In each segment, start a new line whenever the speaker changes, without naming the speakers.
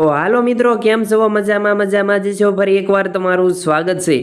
તો હાલો મિત્રો, કેમ છો? મજામાં મજામાં જ છો? ફરી એકવાર તમારું સ્વાગત છે.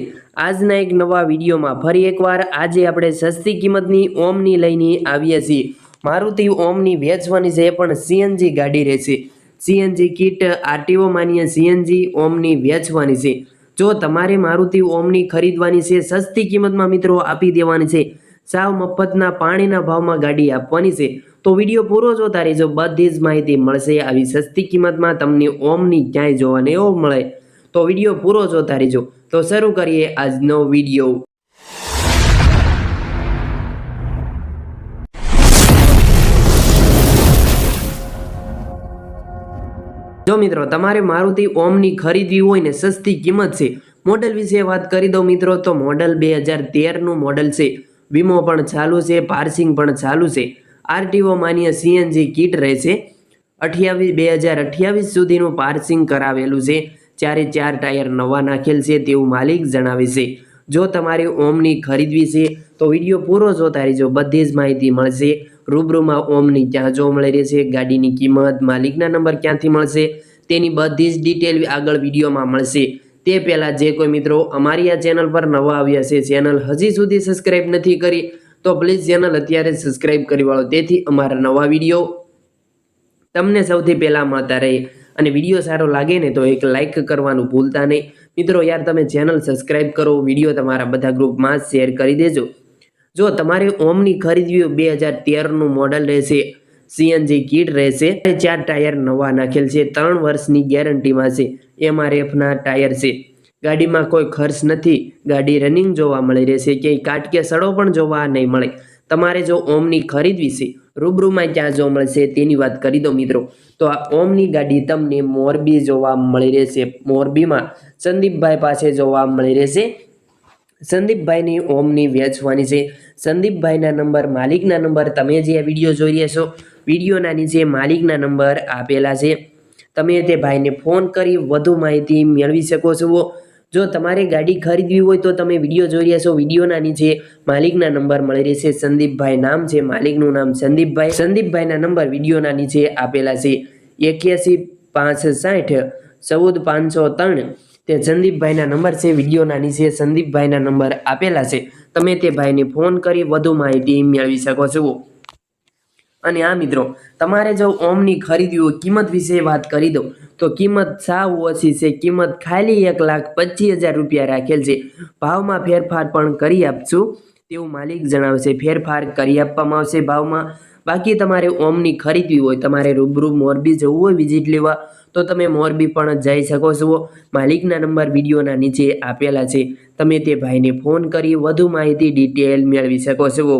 આજના એક નવા વિડીયોમાં ફરી એકવાર આજે આપણે સસ્તી કિંમતની ઓમની લઈને આવીએ છીએ. મારુતિ ઓમની વેચવાની છે, પણ સીએનજી ગાડી રહેશે. સીએનજી કિટ આરટીઓ માન્ય સીએનજી ઓમની વેચવાની છે. જો તમારે મારુતિ ઓમની ખરીદવાની છે, સસ્તી કિંમતમાં મિત્રો આપી દેવાની છે સાવ મફતના પાણીના ભાવમાં ગાડી આપવાની છે. તો વીડિયો પૂરો જોતા રહેજો બધી જ માહિતી મળશે, આવી સસ્તી કિંમતમાં તમને ઓમની ક્યાંય જોવાને નહીં મળે. તો વીડિયો પૂરો જોતા રહેજો તો શરૂ કરીએ આજનો વીડિયો. જો મિત્રો, તમારે મારુતિ ઓમની ખરીદવી હોય ને સસ્તી કિંમત છે. મોડલ વિશે વાત કરી દઉં મિત્રો, તો મોડલ બે હજાર તેરનું મોડલ છે. વીમો પણ ચાલુ છે, પાર્સિંગ પણ ચાલુ છે. આરટીઓ માન્ય સીએનજી કીટ રહેશે. અઠ્યાવીસ, બે હજાર અઠ્યાવીસ સુધીનું પાર્સિંગ કરાવેલું છે. ચારે ચાર ટાયર નવા નાખેલ છે તેવું માલિક જણાવે છે. જો તમારે ઓમની ખરીદવી છે, તો વીડિયો પૂરો જોતા રહેજો. બધી જ માહિતી મળશે. રૂબરૂમાં ઓમની ક્યાં જોવા મળી રહેશે ગાડીની કિંમત, માલિકના નંબર ક્યાંથી મળશે, તેની બધી જ ડિટેલ આગળ વિડીયોમાં મળશે. તે પહેલાં જે કોઈ મિત્રો અમારી આ ચેનલ પર નવા આવ્યા છે ચેનલ હજી સુધી સબસ્ક્રાઈબ નથી કરી, તો પ્લીઝ ચેનલ અત્યારે સબસ્ક્રાઈબ કરી વાળો. તેથી અમારા નવા વીડિયો તમને સૌથી પહેલાં મળતા રહે. અને વીડિયો સારો લાગે ને તો એક લાઇક કરવાનું ભૂલતા નહીં. મિત્રો યાર, તમે ચેનલ સબસ્ક્રાઈબ કરો, વીડિયો તમારા બધા ગ્રુપમાં શેર કરી દેજો. જો તમારે ઓમની ખરીદવી બે હજાર તેરનું મોડલ રહેશે. સીએનજી કીટ રહેશે. ચાર ટાયર નવા નાખેલ છે. ત્રણ વર્ષની ગેરંટીમાં છે. એમઆરએફના ટાયર છે. ગાડીમાં કોઈ ખર્ચ નથી. ગાડી રનિંગ જોવા મળી રહેશે. ક્યાંય કાટ કે સડો પણ જોવા નહીં મળે. તમારે જો ઓમની ખરીદવી છે, રૂબરૂમાં ક્યાં જોવા મળશે તેની વાત કરી દો મિત્રો. તો આ ઓમની ગાડી તમને મોરબી જોવા મળી રહેશે. મોરબીમાં સંદીપભાઈ પાસે જોવા મળી રહેશે. સંદીપભાઈની ઓમની વેચવાની છે. સંદીપભાઈના નંબર, માલિકના નંબર, તમે જે આ વીડિયો જોઈ રહ્યા છો વિડીયોના નીચે માલિકના નંબર આપેલા છે, તમે તે ભાઈને ફોન કરી વધુ માહિતી મેળવી શકો છો. જો તમારે ગાડી ખરીદવી હોય તો તમે વીડિયો જોઈ રહ્યા છો. વિડીયોના નીચે માલિકના નંબર મળી રહેશે સંદીપભાઈ નામ છે, માલિકનું નામ સંદીપભાઈ. સંદીપભાઈના નંબર વિડીયોના નીચે આપેલા છે, એક્યાસી પાંચ સાઠ ચૌદ પાંચસો ત્રણ. તે સંદીપભાઈના નંબર છે વિડીયોના નીચે સંદીપભાઈના નંબર આપેલા છે, તમે તે ભાઈને ફોન કરી વધુ માહિતી મેળવી શકો છો. અને આ મિત્રો, તમારે જો ઓમની ખરીદવી હોય, કિંમત વિશે વાત કરી દઉં. તો કિંમત સાવ ઓછી છે. કિંમત ખાલી એક લાખ પચીસ હજાર રૂપિયા રાખેલ છે. ભાવમાં ફેરફાર પણ કરી આપશું, તેવું માલિક જણાવશે ફેરફાર કરી આપવામાં આવશે ભાવમાં. બાકી તમારે ઓમની ખરીદવી હોય, તમારે રૂબરૂ મોરબી જવું હોય, વિઝિટ લેવા, તો તમે મોરબી પણ જઈ શકો છો. માલિકના નંબર વિડીયોના નીચે આપેલા છે. તમે તે ભાઈને ફોન કરી વધુ માહિતી, ડિટેલ મેળવી શકો છો.